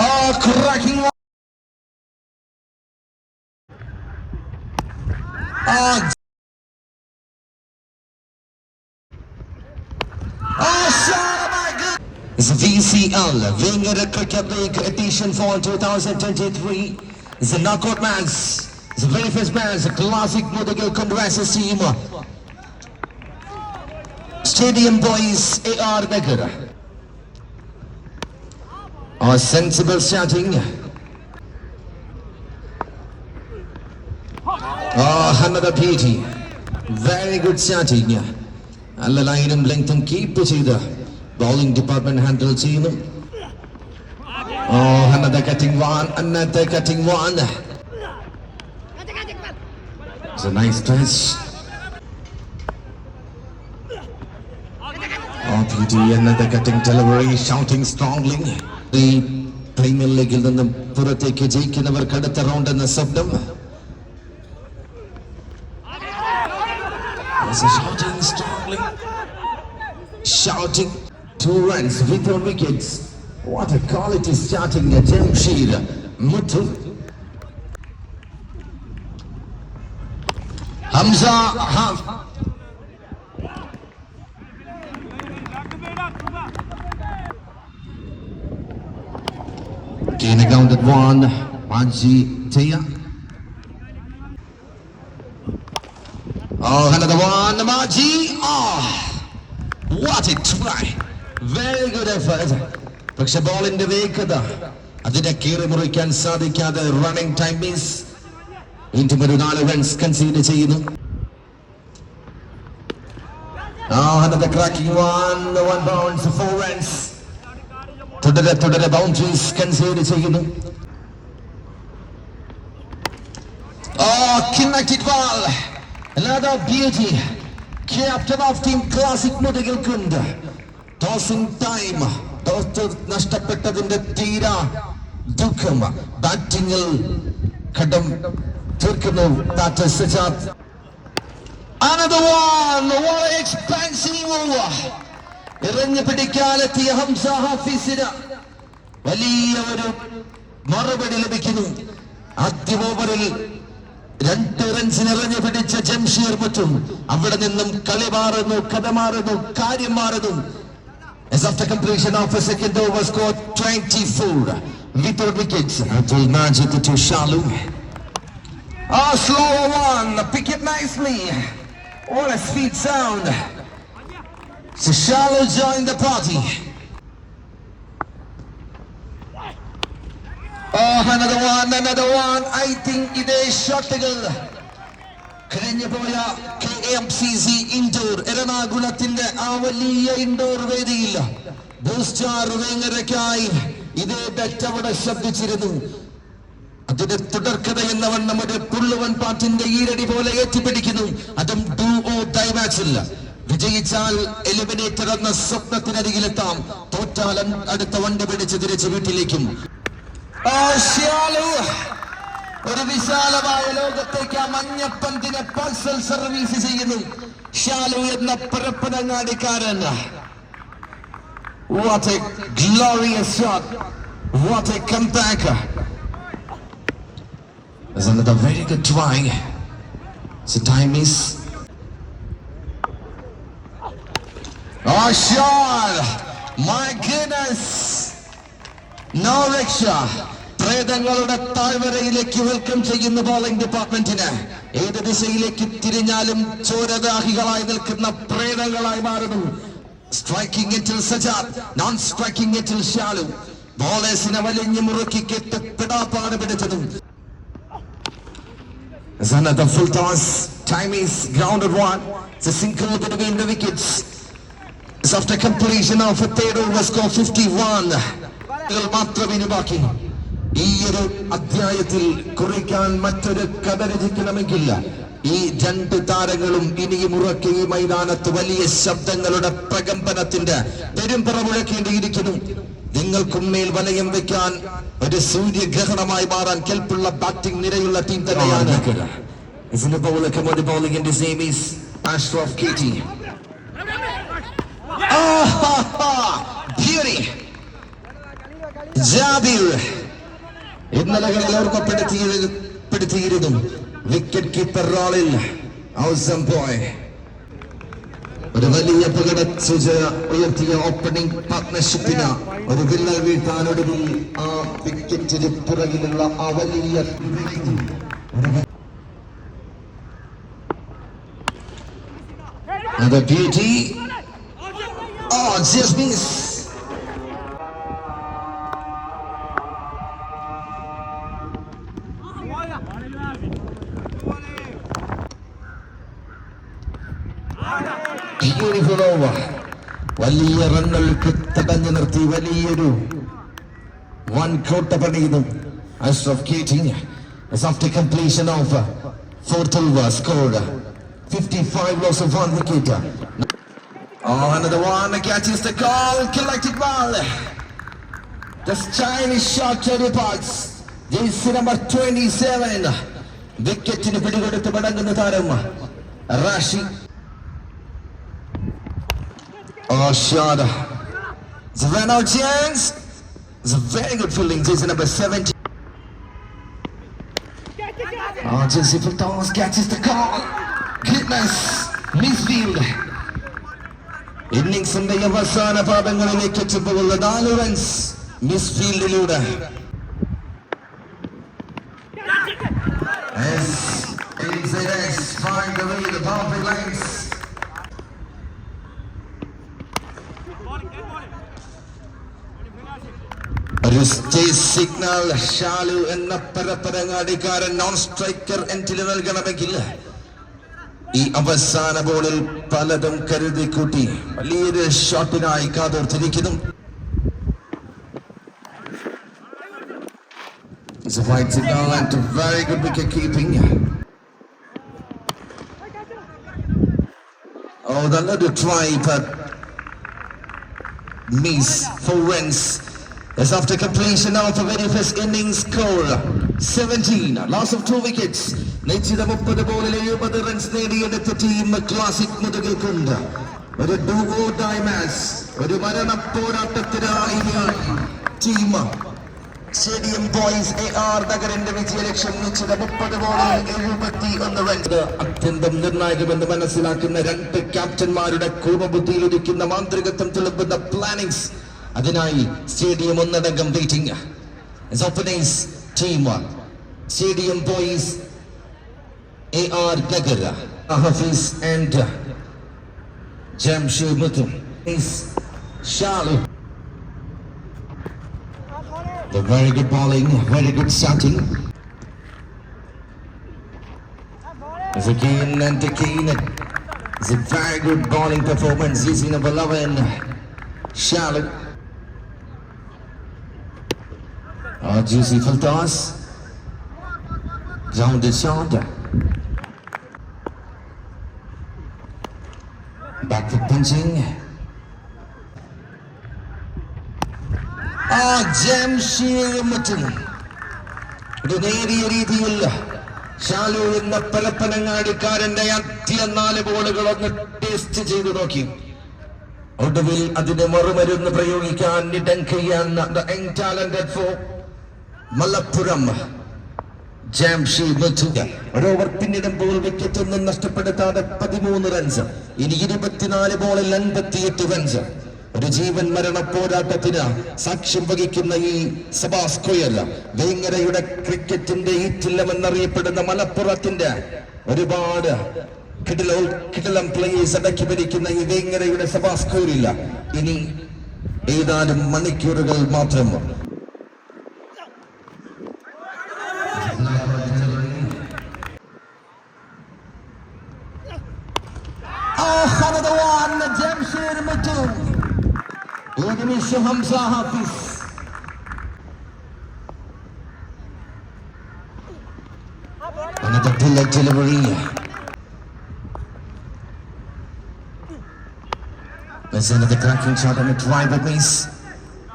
Oh, cracking one. Oh, oh, oh good. It's VCL, Winger Cricket League edition for 2023. It's a knockout match. The very first match, a classic Mudagal Converses team. Stadium Boys AR Nagar. A sensible starting. Oh, another beauty. Very good starting. നല്ല ലൈനും ലെങ്തും keep ചെയ്ത് bowling department handle ചെയ്യുന്നു Oh, another cutting one, another cutting one. It's a nice stretch. Oh, beauty, another cutting delivery, shouting strongly. ഈ premier ലീഗിൽ നിന്നും പുറത്തേക്ക് ജയിക്കുന്നവർക്ക് അടുത്ത റൗണ്ട് എന്ന ശബ്ദം shouting. Two runs without wickets. What a quality starting at Jamshir. Muthu. Hamza half. Gain a grounded one. Manji Tia. Oh, another one. Maji. Oh, what a try. Very good effort. പക്ഷെ ബോളിന്റെ വേഗത അതിനെ കീറി മുറിക്കാൻ സാധിക്കാതെ running time means വീണ്ടും ഒരു നാല് runs concede ചെയ്യുന്നു Oh, another cracking one. One bounce, four runs. തുടരെ തുടരെ ബൗണ്ടറീസ് കൺസീഡ് ചെയ്യുന്നു. നഷ്ടപ്പെട്ടതിന്റെ തീരാ ദുഃഖം. ബാറ്റിംഗിൽ കടം തീർക്കുന്നു. സജാത് എറിഞ്ഞു പിടിക്കാലെത്തിയ ഹംസ ഹാഫീസിന് വലിയ ഒരു മറുപടി ലഭിക്കുന്നു ആദ്യ ഓവറിൽ രണ്ട് റൺസിന് എറിഞ്ഞു പിടിച്ച ജംഷീർ മുറ്റും അവിടെ നിന്നും കളി മാറുന്നു കഥ മാറുന്നു കാര്യം മാറുന്നു As after completion of a second over scored 24 without wickets. Abdul Majid to Shalu. Oh, slow one. Pick it nicely. What a sweet sound. So Shalu joined the party. Oh, another one, another one. I think is ഷോട്ടുകൾ കഴിഞ്ഞുപോയ K M C C indoor എറണാകുളത്തിന്റെ ആ വലിയ indoor വേദിയിൽ ബൂസ്റ്റാർ വേങ്ങരയ്ക്കായി ഇതേ ബെറ്റവിടെ ശബ്ദിച്ചിരുന്നു അതിന്റെ തുടർക്കഥ എന്നവൻ ഒരു പുള്ളുവൻ പാട്ടിന്റെ ഈരടി പോലെ ഏറ്റിപ്പിടിക്കുന്നു അതും ഡു ഓ ഡൈ മാച്ചില്ല വിജയിച്ചാൽ എലിമിനേറ്റർ എന്ന സ്വപ്നത്തിനരികിലെത്താം. തോറ്റാൽ അടുത്ത വണ്ടി പിടിച്ച് തിരിച്ച് വീട്ടിലേക്കും. ഒരു വിശാലമായ ലോകത്തേക്ക് ആ മഞ്ഞപ്പന്തിനെ പാഴ്സൽ സർവീസ് ചെയ്യുന്നു. ഷാലു എന്ന പരപ്പനങ്ങാടിക്കാരൻ. What a glorious shot. What. Oh, Sean! My goodness. No rickshaw. പ്രേതങ്ങളുടെ താഴ്വരയിലേക്ക് വെൽക്കം ചെയ്യുന്ന ബോളിംഗ് ഡിപ്പാർട്ട്മെന്റിന് ഏത് ദിശയിലേക്ക് തിരിഞ്ഞാലും ചോരദാഹികളായി നിൽക്കുന്ന പ്രേതങ്ങളായി മാറുന്നു സ്ട്രൈക്കിംഗ് ഇറ്റിൽ സജാദ് നോൺ സ്ട്രൈക്കിംഗ് ഇറ്റിൽ ഷാലു ബോളേഴ്സിനെ വലിഞ്ഞു മുറുക്കി കെട്ട് പിടാപ്പാട് പിടിച്ചതും There's another full toss. Time is grounded one. It's a single. It's after completion of a third over score 51. മാത്രം ഇനി ബാക്കി ഈ ഒരു അധ്യായത്തിൽ കുറിക്കാൻ മറ്റൊരു കഥ രചിക്കണമെങ്കിൽ ഈ രണ്ട് താരങ്ങളും ഇനിയും ഉറക്കെ ഈ മൈതാനത്ത് വലിയ ശബ്ദങ്ങളുടെ പ്രകമ്പനത്തിന്റെ പെരുമ്പറ മുഴക്കേണ്ടിയിരിക്കുന്നു നിങ്ങൾക്കും മേൽ വലയം വെക്കാൻ ഒരു സൂര്യഗ്രഹണമായി മാറാൻ കെൽപ്പുള്ള ബാറ്റിംഗ് നിരയുള്ള ടീം തന്നെയാണ്. Isn't the bowler commodity bowling in his name is Ashraf Katie. ഇന്നലകളിൽ ഓർമ്മപ്പെടുത്തിയിരുന്നതും വിക്കറ്റ് കീപ്പർ റോളിൽ ഔസം പോയ് ഒരു വലിയ അപകട സൂചന ഉയർത്തിയ ഓപ്പണിംഗ് പാർട്ട്ണർഷിപ്പിന് ഒരു വില്ലൽ വീഴ്ത്താനൊടുവിൽ ആ വിക്കറ്റിന് പുറകിലുള്ള ആ വലിയ അത് beauty. Oh, just miss. Beautiful over. വലിയ റണ്ണുകൾക്ക് തടഞ്ഞു നിർത്തി വലിയൊരു വൺ കോട്ട പണിയുന്നു Ashraf കേറ്റിംഗ് after completion of uh, fourth over scored uh, 55 loss of one wicket. Oh, another one catches the call, collected ball. The stylish shot to the parts. Jersey number 27. വിക്കറ്റിന് പിടികൊടുത്ത് മടങ്ങുന്ന താരം Rashi Oh, shot. It's a run out chance. It's a very good fielding. Jersey number 70. Oh, Jesse Thomas catches the call. Goodness. Misfield. ഇന്നിംഗ്സിന്റെ അവസാന പാദങ്ങളിലേക്ക് എത്തുമ്പോഴുള്ള നാല് runs മിസ്ഫീൽഡിലൂടെ. ഒരു stage signal Shalu എന്ന പരപ്പരങ്ങാടിക്കാരൻ non striker എന്റിൽ നൽകണമെങ്കിൽ ഈ അവസാന ബോളിൽ പലതും കരുതി കൂട്ടി വലിയൊരു ഷോട്ടിനായി കാതോർത്തിരിക്കുന്നു It's a wide signal and a very good wicket keeping. Oh, the little try, but miss for runs. As after completion of the very first innings score 17, loss of two wickets. നിശ്ചിത മുപ്പത് ബോളിൽ എഴുപത് runs നേടിയെടുത്ത team classic മുതകൾക്കുണ്ട് ഒരു ഡൂവോ ഡൈമാസ് ഒരു മരണ പോരാട്ടത്തിനായി team stadium boys A R നഗറിന്റെ വിജയലക്ഷ്യം നിശ്ചിത മുപ്പത് ബോളിൽ എഴുപത്തി ഒന്ന് റൺസ് അത്യന്തം നിർണായകമെന്ന് മനസ്സിലാക്കുന്ന രണ്ട് ക്യാപ്റ്റന്മാരുടെ കൂപബുദ്ധിയിൽ ഉദിക്കുന്ന മാന്ത്രികത്വം തെളിവുന്ന പ്ലാനിങ്സ് അതിനായി സ്റ്റേഡിയം ഒന്നടങ്കം waiting team stadium boys A R Nagar Hafeez and Jamsheer മുത്തും Shalu The very good bowling, very good starting. It's again and again. It's a very good bowling performance. Using number 11, Shalom. Oh, juicy full toss. Grounded shot. Back foot punching. ആ ജംഷീർ മറ്റും ഒരു നേരിയ രീതിയിൽ ഷാലു എന്ന പലപ്പനങ്ങാടിക്കാരന്റെ ആദ്യ നാല് ബോളുകൾ ഒന്ന് ടേസ്റ്റ് ചെയ്തു നോക്കി. ഒടുവിൽ അതിന് മറുമരുന്ന് പ്രയോഗിക്കാൻ ടാലന്റഡ് ഫോർ മലപ്പുറം. ജാംഷീർ മറ്റുക ഒരു ഓവർ പിന്നിടുമ്പോൾ വിക്കറ്റ് ഒന്നും നഷ്ടപ്പെടുത്താതെ പതിമൂന്ന് റൺസ് ഇനി ഇരുപത്തിനാല് ബോളിൽ അൻപത്തിയെട്ട് റൺസ് ഒരു ജീവൻ മരണ പോരാട്ടത്തിന് സാക്ഷ്യം വഹിക്കുന്ന ഈ സബാസ്കോയല്ല വേങ്ങരയുടെ ക്രിക്കറ്റിന്റെ ഈറ്റില്ലം എന്നറിയപ്പെടുന്ന മലപ്പുറത്തിന്റെ ഒരുപാട് കിടിലോ കിടിലം പ്ലേയേഴ്സ് അടക്കി ഭരിക്കുന്ന ഈ വേങ്ങരയുടെ സബാസ്കോയിലില്ല ഇനി ഏതാനും മണിക്കൂറുകൾ മാത്രം ഈ നിമിഷം Hamza Hafiz Another bullet delivery. There's another cracking shot on a drive at miss.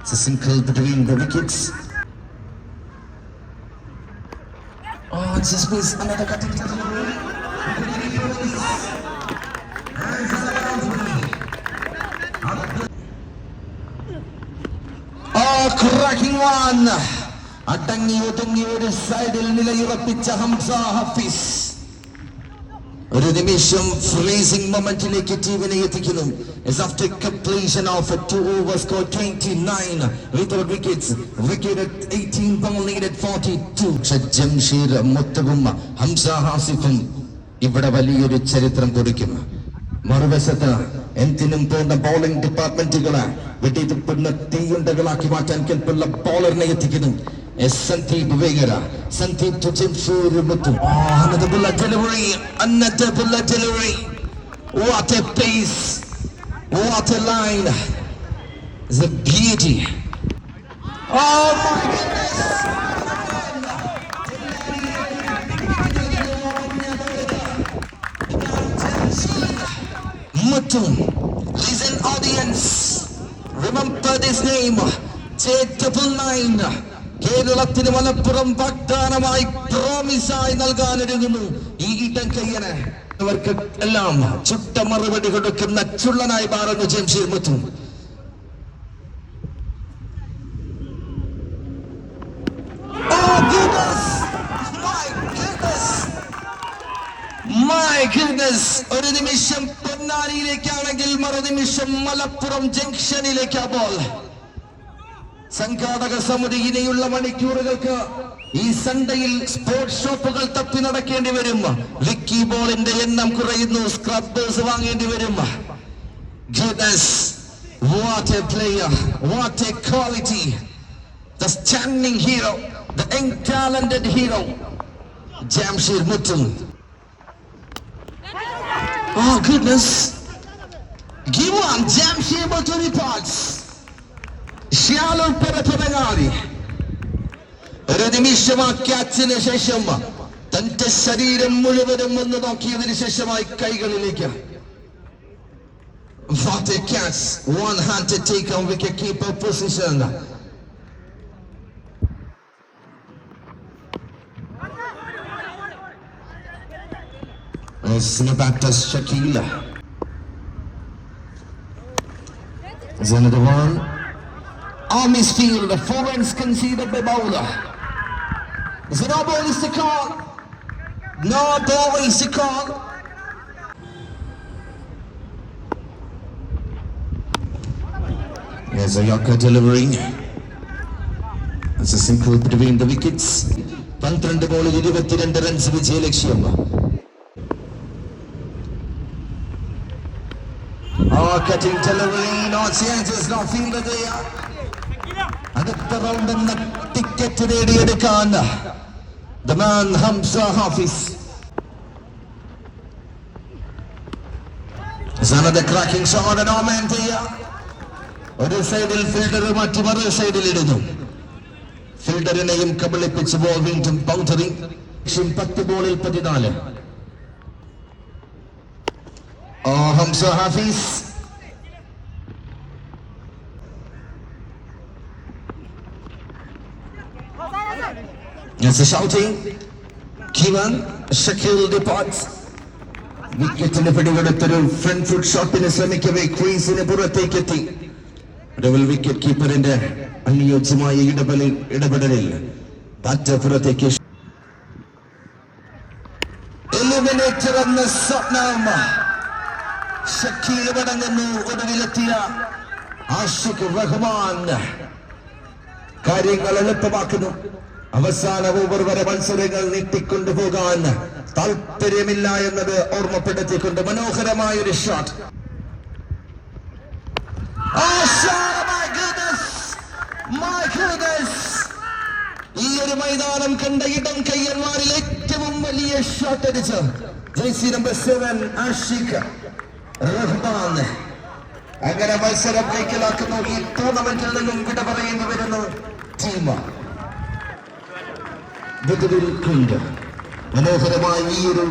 It's a single between the wickets. Oh, it's just missed. Another cutting delivery. Cracking one. അടങ്ങി ഒതുങ്ങി ഒരു സൈഡിൽ നിലയുറപ്പിച്ച ഹംസ ഹഫീസ്. ഒരു നിമിഷം ഫ്രീസിംഗ് മൊമെന്റിലേക്ക് ടീമിനെ എത്തിക്കുന്നു. As after completion of a two over score 29 without wickets wicket at 18 ball needed 42 Jamsheer മുത്തവും Hamza ഹാസിഫും ഇവിടെ വലിയൊരു ചരിത്രം കുറിക്കും മറുവശത്ത് എന്തിനും പോന്ന ബൗളിംഗ് ഡിപ്പാർട്ട്മെന്റുകൾ വെട്ടിത്തുപ്പെടുന്ന തീയുണ്ടകളാക്കി മാറ്റാൻ കെൽപ്പുള്ള ബൗളറിനെ എത്തിക്കുന്നു Sandeep വേഗര Sandeep Oh, pace line The oh Muttu, listen audience, remember this name, J double nine. കേരളത്തിന് മലപ്പുറം വാഗ്ദാനമായി പ്രോമിസായി നൽകാനൊരുങ്ങുന്നു. ഈ ഇടം കയ്യന്. അവർക്ക് എല്ലാം ചുട്ട മറുപടി കൊടുക്കുന്ന ചുള്ളനായി മാറുന്നു ജംഷീർ മുത്തു Oh goodness! My goodness! Goodness! ഒരു നിമിഷം പൊന്നാനിയിലേക്കാണെങ്കിൽ മറുനിമിഷം മലപ്പുറം ജംഗ്ഷനിലേക്കാ ബോൾ സംഘാടക സമിതി ഇനിയുള്ള മണിക്കൂറുകൾക്ക് ഈ സൺഡേയിൽ സ്പോർട്സ് ഷോപ്പുകൾ തപ്പി നടക്കേണ്ടി വരും. വിക്കി ബോളിന്റെ എണ്ണം കുറയുന്നു. സ്ക്രബേഴ്സ് വാങ്ങേണ്ടി വരും. Goodness, what a player, what a quality. The standing hero, the young hero, Jamshir. Oh goodness. Give on Jamshir Muttu reports. ഷ്യാലോ പെരപ്പനങ്ങാടി ഒരു നിമിഷം ആ ക്യാച്ചിന് ശേഷം തന്റെ ശരീരം മുഴുവനും ഒന്ന് നോക്കിയതിനു ശേഷമായി കൈകളിലേക്ക് What a catch! One hand to take on wicket keeper position. Snip batter Shakil. There's another one. Army's field, four runs conceded by bowler. Is it no ball is the call? No ball is the call. Here's a Yorker delivering. It's a simple between the wickets. പന്ത്രണ്ട് ബോളിൽ ഇരുപത്തിരണ്ട് runs വിജയലക്ഷ്യം Oh, cutting delivery, no chances, no fielder there. അടുത്ത round എന്ന ticket നേടിയെടുക്കാൻ the man Hamsa Hafis cracking Oman here. ഒരു സൈഡിൽ fielder മറ്റു മറു സൈഡിൽ ഇടുന്നു. ഫീൽഡറിനെയും കബളിപ്പിച്ച് ബോൾ വീണ്ടും ബൗണ്ടറി ലക്ഷ്യം പത്ത് ബോളിൽ പതിനാല്. Hamza Hafiz It's a shouting. Kivan, Shakil departs. വിക്കറ്റിന് പിടികൊടുത്തൊരു ഫ്രണ്ട് ഫുഡ് ഷോട്ടിന് ശ്രമിക്കവേ ക്രീസിന് പുറത്തേക്ക് എത്തി ഡബിൾ വിക്കറ്റ് കീപ്പറിന്റെ അനുയോജ്യമായ ഇടപെടലിൽ ഇടപെടലിൽ ബാറ്റ് പുറത്തേക്ക്. എലിമിനേറ്റർ എന്ന സ്വപ്നം. ഷക്കീൽ മടങ്ങുന്നു ഒടുവിലെത്തിയ ആഷിഖ് റഹ്മാൻ. കാര്യങ്ങൾ എളുപ്പമാക്കുന്നു. അവസാന ഓവർ വരെ മത്സരങ്ങൾ നീട്ടിക്കൊണ്ടുപോകാൻ താല്പര്യമില്ല എന്നത് ഓർമ്മപ്പെടുത്തിക്കൊണ്ട് മനോഹരമായ ഒരു ഷോട്ട് ഈ ഒരു മൈതാനം കണ്ട ഇടം കയ്യന്മാരിൽ ഏറ്റവും വലിയ ഷോട്ട് അടിച്ച് ജയ്സി നമ്പർ സെവൻ ആഷിഖ് റഹ്മാൻ. അങ്ങനെ മത്സരം കൈക്കലാക്കുന്നു. ഈ ടൂർണമെന്റിൽ നിന്നും വിട പറയുന്നു വരുന്നു ടീം ബദലുൽ കണ്ട് മനോഹരമായ ഈ ഒരു